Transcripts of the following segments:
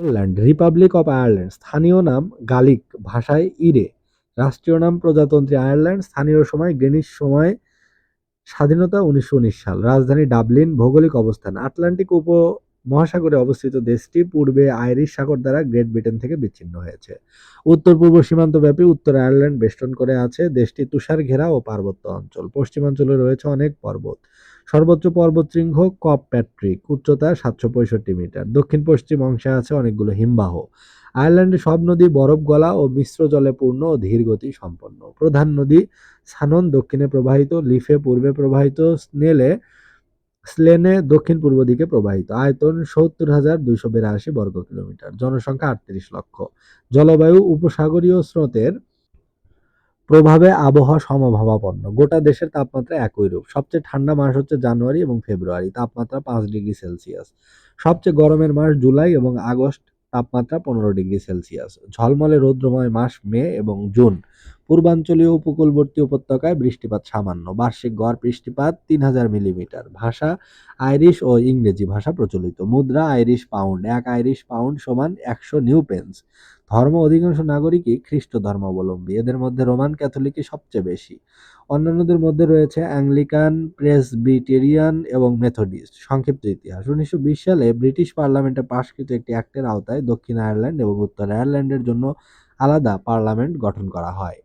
Ireland, Republic of Ireland, স্থানীয় নাম গালিক, ভাষায় ইরে। রাষ্ট্রীয় নাম প্রজাতন্ত্রী আয়ারল্যান্ড, স্থানীয় সময় গ্রেনিস সময় স্বাধীনতা উনিশশো উনিশ সাল। রাজধানী ডাবলিন, ভৌগোলিক অবস্থান। আটলান্টিক উপমহাসাগরে অবস্থিত দেশটি পূর্বে আইরিশ সাগর দ্বারা গ্রেট ব্রিটেন থেকে বিচ্ছিন্ন হয়েছে। উত্তর পূর্ব সীমান্তব্যাপী উত্তর আয়ারল্যান্ড বেষ্টন করে আছে। দেশটি তুষার ঘেরা ও পার্বত্য অঞ্চল। পশ্চিমাঞ্চলে রয়েছে অনেক পর্বত। সর্বোচ্চ পর্বতশৃঙ্গ কপ প্যাট্রিক। উচ্চতা সাতশো পঁয়ষট্টি মিটার। দক্ষিণ পশ্চিম অংশে আছে অনেকগুলো হিমবাহ। আয়ারল্যান্ডের সব নদী বরফ গলা ও মিশ্র জলে পূর্ণ ও ধীর গতি সম্পন্ন। প্রধান নদী সানন দক্ষিণে প্রবাহিত, লিফে পূর্বে প্রবাহিত, স্নেলে স্লেনে দক্ষিণ পূর্ব দিকে প্রবাহিত। আয়তন সত্তর হাজার দুইশো বিরাশি বর্গ কিলোমিটার। জনসংখ্যা আটত্রিশ লক্ষ। জলবায়ু উপসাগরীয় স্রোতের প্রভাবে আবহাওয়া সমভাবাপন্ন। গোটা দেশের তাপমাত্রা একই রূপ। সবচেয়ে ঠান্ডা মাস হচ্ছে জানুয়ারি এবং ফেব্রুয়ারি। তাপমাত্রা পাঁচ ডিগ্রি সেলসিয়াস। সবচেয়ে গরমের মাস জুলাই এবং আগস্ট, তাপমাত্রা পনেরো ডিগ্রি সেলসিয়াস। ঝলমলে রৌদ্রময় মাস মে এবং জুন। পূর্বাঞ্চলীয় উপকূলবর্তী উপত্যকায় বৃষ্টিপাত সামান্য। বার্ষিক গড় বৃষ্টিপাত তিন হাজার মিলিমিটার। ভাষা আইরিশ ও ইংরেজি ভাষা প্রচলিত। মুদ্রা আইরিশ পাউন্ড। এক আইরিশ পাউন্ড সমান একশো নিউ পেন্স ধর্ম অধিকাংশ নাগরিকই খ্রিস্ট ধর্মাবলম্বী। এদের মধ্যে রোমান ক্যাথলিকই সবচেয়ে বেশি। অন্যান্যদের মধ্যে রয়েছে অ্যাংলিকান, প্রেসবিটেরিয়ান এবং মেথডিস্ট। সংক্ষিপ্ত ইতিহাস। উনিশশো বিশ সালে ব্রিটিশ পার্লামেন্টে পাশকৃত একটি অ্যাক্টের আওতায় দক্ষিণ আয়ারল্যান্ড এবং উত্তর আয়ারল্যান্ডের জন্য আলাদা পার্লামেন্ট গঠন করা হয়।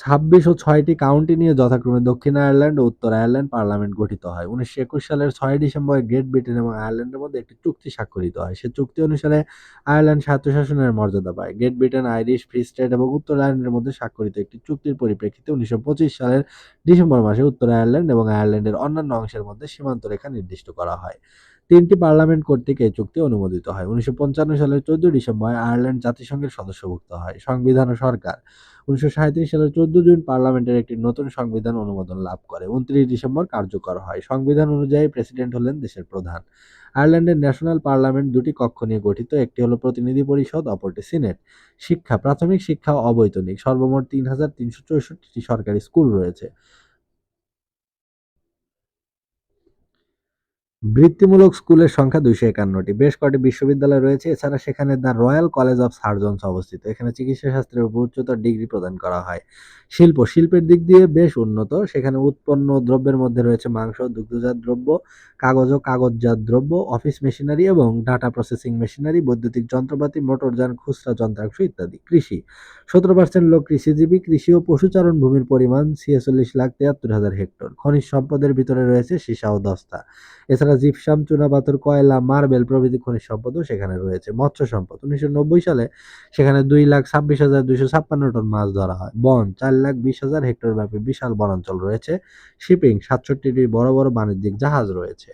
ছাব্বিশ ও ছয়টি কাউন্টি নিয়ে যথাক্রমে দক্ষিণ আয়ারল্যান্ড ও উত্তর আয়ারল্যান্ড পার্লামেন্ট গঠিত হয়। উনিশশো একুশ সালের ছয় ডিসেম্বর গ্রেট ব্রিটেন এবং আয়ারল্যান্ডের মধ্যে একটি চুক্তি স্বাক্ষরিত হয়। সে চুক্তি অনুসারে আয়ারল্যান্ড স্বায়ত্তশাসনের মর্যাদা পায়। Great Britain Irish Free State এবং উত্তর আয়ারল্যান্ডের মধ্যে স্বাক্ষরিত একটি চুক্তির পরিপ্রেক্ষিতে উনিশশো পঁচিশ সালের ডিসেম্বর মাসে উত্তর আয়ারল্যান্ড এবং আয়ারল্যান্ডের অন্যান্য অংশের মধ্যে সীমান্ত রেখা নির্দিষ্ট করা হয়। তিনটি পার্লামেন্ট কর্তৃক এই চুক্তি অনুমোদিত হয়। উনিশশো পঞ্চান্ন সালের চোদ্দ ডিসেম্বর আয়ারল্যান্ড জাতিসংঘের সদস্যভুক্ত হয় সংবিধান ও সরকার। উনিশশো সাঁইত্রিশ সালের চোদ্দ জুন পার্লামেন্টের একটি নতুন সংবিধান অনুমোদন লাভ করে। উনত্রিশ ডিসেম্বর কার্যকর হয়। সংবিধান অনুযায়ী প্রেসিডেন্ট হলেন দেশের প্রধান। আয়ারল্যান্ডের ন্যাশনাল পার্লামেন্ট দুটি কক্ষ নিয়ে গঠিত। একটি হলো প্রতিনিধি পরিষদ, অপরটি সিনেট। শিক্ষা, প্রাথমিক শিক্ষা অবৈতনিক। সর্বমোট তিন হাজার তিনশো চৌষট্টি সরকারি স্কুল রয়েছে। বৃত্তিমূলক স্কুলের সংখ্যা দুইশো একান্নটি। বেশ কয়েকটি বিশ্ববিদ্যালয় রয়েছে? এছাড়া সেখানে the Royal College of Surgeons অবস্থিত। এখানে চিকিৎসা শাস্ত্রের উপর উচ্চতর ডিগ্রি প্রদান করা হয়। শিল্প, শিল্পের দিক দিয়ে বেশ উন্নত। সেখানে উৎপন্ন দ্রব্যের মধ্যে রয়েছে মাংস, দুগ্ধজাত দ্রব্য, কাগজ ও কাগজজাত দ্রব্য, অফিস মেশিনারি এবং ডাটা প্রসেসিং মেশিনারি, বৈদ্যুতিক যন্ত্রপাতি মোটরযান খুচরা যন্ত্রাংশ ইত্যাদি। কৃষি, সতেরো পার্সেন্ট লোক কৃষিজীবী। কৃষি ও পশুচারণ ভূমির পরিমাণ ছিয়াচল্লিশ লাখ তিয়াত্তর হাজার হেক্টর। খনিজ সম্পদের ভিতরে রয়েছে সীসা ও দস্তা। এছাড়া জিপসাম চুনাপাথর কয়লা, মার্বেল প্রভৃতি খনিজ সম্পদও সেখানে রয়েছে। মৎস্য সম্পদ। উনিশশো নব্বই সালে সেখানে দুই লাখ ছাব্বিশ হাজার দুইশো ছাপ্পান্ন টন মাছ ধরা হয়। বন, চার লাখ বিশ হাজার হেক্টর ব্যাপী বিশাল বনাঞ্চল রয়েছে। শিপিং, সাতষট্টিটি বড় বড় বাণিজ্যিক জাহাজ রয়েছে।